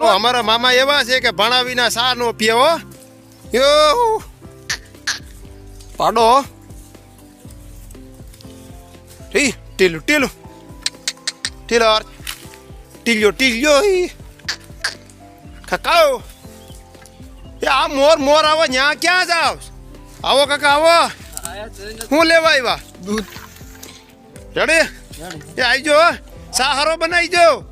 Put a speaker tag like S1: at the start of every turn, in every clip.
S1: અમારા મામા એવા છે કે ભણા વિના સા નો પીવો યો. પાડો. ઈ ટીલું ટીલું. ટીલો ટીલ્યો ટીલ્યો કાકાઓ એ આ મોર મોર આવો ન્યા ક્યાં જાવ? આવો કાકા આવો. હું લેવા આવ્યા
S2: દૂધ.
S1: રેડી? એ આવી જો સા બનાવી જો.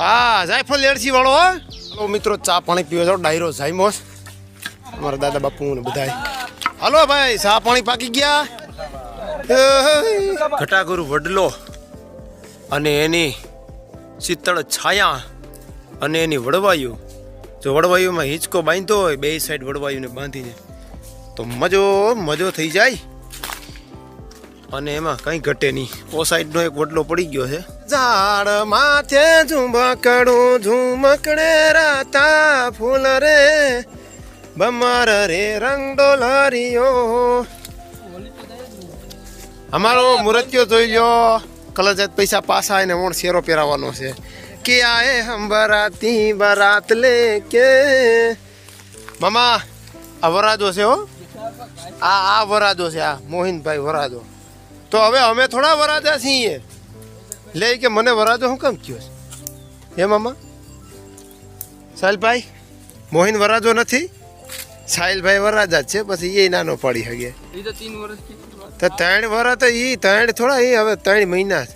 S1: હા જાયફળ લેડસી વાળો હો. હલો મિત્રો ચા પાણી પીવો છો ડાયરો જાયમોસ અમારા દાદા બાપુ ને બધા હાલો ભાઈ ચા પાણી પાકી ગયા? ઘટાગુરુ વડલો અને એની શીતળ છાયા અને એની વડવાયુ. જો વડવાયુમાં હિંચકો બાંધતો હોય બે સાઈડ વડવાયુને બાંધીને તો મજો મજો થઈ જાય. અને એમાં કંઈ ઘટે નહીં. ઓ સાઈડનો એક વડલો પડી ગયો છે. ઝાડ માથે ઝુમકડું ઝુમકડે રાતા ફૂલ રે, બમર રે, રંગ ડોલરિયો અમારો મુરત્યો જોઈ લો કલર જાત પૈસા પાસા એને ઓણ શેરો પહેરાવાનો છે. કે આએ હમ બરાતી બરાત લે કે મામા, આ વરાજો છે હો. આ આ વરાજો છે, આ મોહિનભાઈ વરાજો. તો હવે અમે થોડા વરાજા છીએ. લે કે મને વરાજો હું કેમ કયો છે? હે મામા? સાહેલભાઈ મોહિન વરાજો નથી? સાહિલભાઈ વરાજા છે પછી એ નાનો પાડી શકે
S2: તો
S1: ત્રણ વરા તો ઈ ત્રણ થોડા એ હવે ત્રણ મહિના.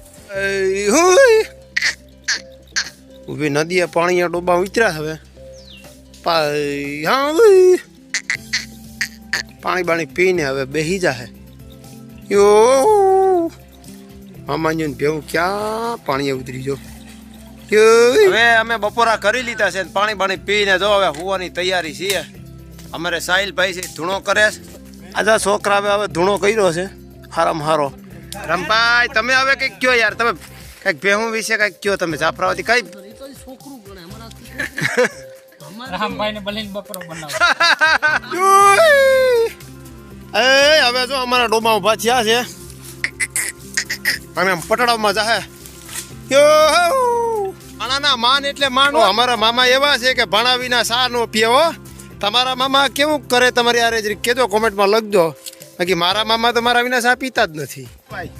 S1: ઊભી નદીએ પાણી ડોબા ઉતર્યા હવે. પાણી બાણી પીને હવે બેહી જાહે. યો! મામાજીને ભેવું ક્યાં પાણીએ ઉતરી જો હવે અમે બપોરા કરી લીધા છે પાણી પાણી પીને જો હવે હોવાની તૈયારી છીએ. અમારે સાહિલભાઈ છે ધૂણો કરે છે. આજા છોકરા હવે હવે ધૂણો કર્યો છે. હારામ હારો. રમભાઈ તમે હવે કંઈક કયો યાર? તમે કંઈક ભેહું વિશે કંઈક કયો તમે? જાફરાવતી કઈ? હવે જો અમારા ડોમા ઊભા થયા છે. અમે આમ પટડાવમાં જાહે યો આનાના માન એટલે માનો અમારા મામા એવા છે કે ભણા વિના સા નો પીવો તમારા મામા કેવું કરે તમારી આરે જરી કેજો કોમેન્ટમાં લખજો. બાકી મારા મામા તો મારા વિના સા પીતા જ નથી. ભાઈ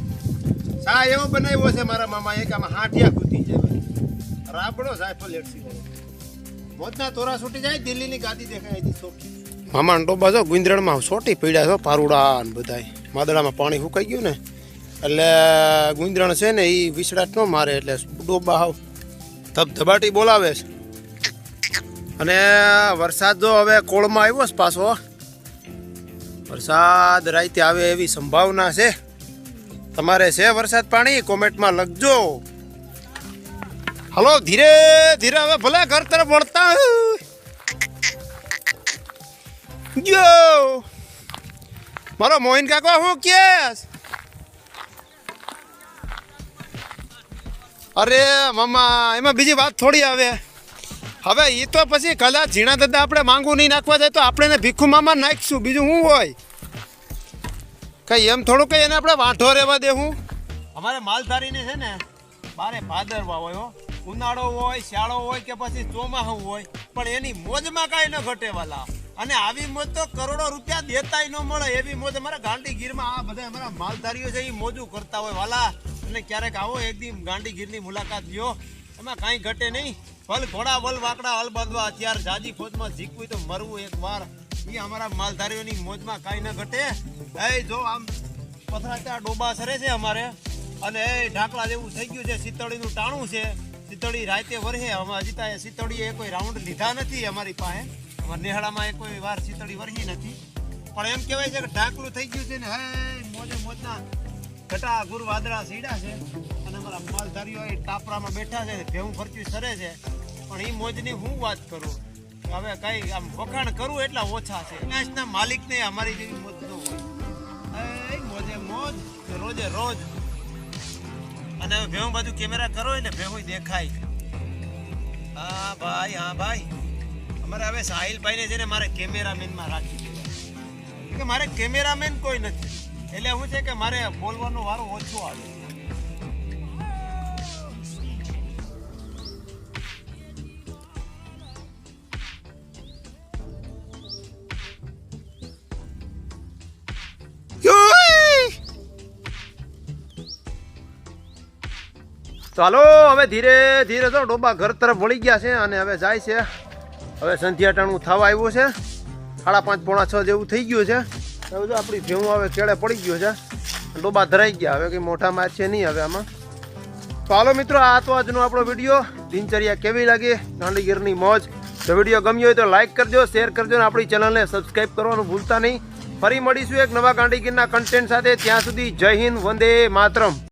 S1: સા એવો બનાવ્યો છે મારા મામા એક આમાં હાંઠિયા કૂદી જાય રાબડો જાય લેટસી મોજના તોરા છૂટી જાય દિલ્હીની ગાદી દેખાય હતી ચોખ્ખી મામા ડોબા જો ગુંદરણમાં સોટી પીડ્યા છો પારુડા ને બધાય. માદડામાં પાણી સુકાઈ ગયું ને. એટલે ગુંદરણ છે ને, એ વિસડાટ ન મારે એટલે ડોબા હાવ. ધબધબાટી બોલાવે છે. અને વરસાદ જો હવે કોળમાં આવ્યો છે પાછો. વરસાદ રાતે આવે એવી સંભાવના છે. તમારે છે વરસાદ પાણી? કોમેન્ટમાં લખજો. હલો, ધીરે ધીરે હવે ભલે ઘર તરફ વળતા યો મારો મોહિન કાકો, હું કેસ અરે મામા એમાં બીજી વાત થોડી આવે. હવે એ તો પછી કદાચ ઝીણા દાદા આપણે માંગુ નહીં નાખવા જાય તો આપણે એને ભીખુ મામા નાખીશું. બીજું શું હોય? કઈ એમ થોડું કઈ એને આપણે વાંઢો રહેવા દેવું અમારે માલધારીને છે ને, બારે ભાદરવા હોય ઉનાળો હોય, શિયાળો હોય કે પછી ચોમાસું હોય, પણ એની મોજમાં કાંઈ ન ઘટે વાલા. અને આવી મોજ તો કરોડો રૂપિયા દેતાય ન મળે એવી મોજ અમારા ગાંડી ગીરમાં આ બધા અમારા માલધારીઓ છે એ મોજું કરતા હોય વાલા. અને ક્યારેક આવો એક દી ગાંડી ગીરની મુલાકાત લ્યો. એમાં કાંઈ ઘટે નહીં. ભલ ઘોડા વલ વાકડા, હલ બાંધવા અત્યારે જાજી ફોજમાં જીકવું તો મરવું એક વાર. એ અમારા માલધારીઓની મોજમાં કાંઈ ન ઘટે. એ જો આમ પથરાચા ડોબા સરે છે અમારે. અને એ ઢાકલા જેવું થઈ ગયું છે. શીતળીનું ટાણું છે. શીતળી રાતે વરહે. અમે હજી ત્યાં શીતળીએ કોઈ રાઉન્ડ લીધા નથી અમારી પાસે. અમારા નેહાળામાં એ કોઈ વાર શીતળી વરહી નથી. પણ એમ કહેવાય છે કે ઢાકલું થઈ ગયું છે ને, હે, મોજે મોજના ઘટા ગુર વાદળા સીડા છે અને અમારા માલધારીઓ એ ટાપરામાં બેઠા છે ભેવું ફરચું સરે છે. પણ એ મોજની હું વાત કરું? હવે કઈ આમ વખાણ કરું એટલા ઓછા છે. ના માલિકને અમારી જેવી મોજ ન હોય. મોજે મોજ, રોજે રોજ. અને હવે ભેવું બાજુ કેમેરા કરો એટલે ભેવું દેખાય. હા ભાઈ હા ભાઈ. અમારે હવે સાહિલભાઈને છે ને મારે કેમેરામેનમાં રાખી દીધા. કે મારે કેમેરામેન કોઈ નથી. એટલે શું છે કે મારે બોલવાનો વારો ઓછો આવે. ચાલો હવે ધીરે ધીરે તો ડોબા ઘર તરફ વળી ગયા છે અને હવે જાય છે. હવે સંધ્યાટાણું થવા આવ્યું છે. સાડા પાંચ, પોણા છ જેવું થઈ ગયું છે. હવે જો આપણી ભેવું હવે કેળે પડી ગયો છે. ડોબા ધરાઈ ગયા. હવે કંઈ મોટા માছ છે નહીં હવે આમાં. તો હાલો મિત્રો, આ તો આજનો આપણો વીડિયો. દિનચર્યા કેવી લાગી? ગાંધીગીરની મોજ. જો વીડિયો ગમ્યો હોય તો લાઈક કરજો, શેર કરજો અને આપણી ચેનલને સબસ્ક્રાઈબ કરવાનું ભૂલતા નહીં. ફરી મળીશું એક નવા ગાંડીગીરના કન્ટેન્ટ સાથે. ત્યાં સુધી જય હિન્દ, વંદે માતરમ.